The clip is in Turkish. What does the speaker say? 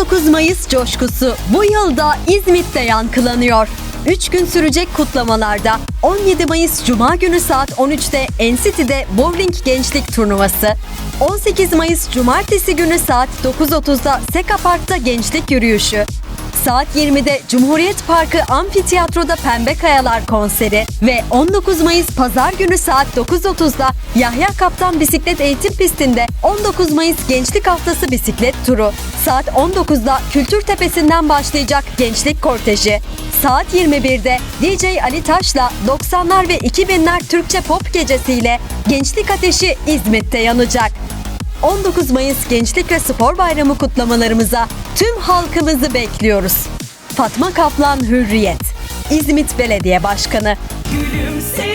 19 Mayıs coşkusu bu yılda İzmit'te yankılanıyor. 3 gün sürecek kutlamalarda 17 Mayıs Cuma günü saat 13'te NCT'de Bowling Gençlik Turnuvası, 18 Mayıs Cumartesi günü saat 9.30'da Seka Park'ta Gençlik Yürüyüşü, Saat 20'de Cumhuriyet Parkı Amfiteyatro'da Pembe Kayalar konseri ve 19 Mayıs Pazar günü saat 9.30'da Yahya Kaptan Bisiklet Eğitim Pisti'nde 19 Mayıs Gençlik Haftası bisiklet turu. Saat 19'da Kültür Tepesi'nden başlayacak Gençlik Korteji. Saat 21'de DJ Ali Taş'la 90'lar ve 2000'ler Türkçe pop gecesiyle Gençlik Ateşi İzmit'te yanacak. 19 Mayıs Gençlik ve Spor Bayramı kutlamalarımıza tüm halkımızı bekliyoruz. Fatma Kaplan Hürriyet, İzmit Belediye Başkanı. Gülümse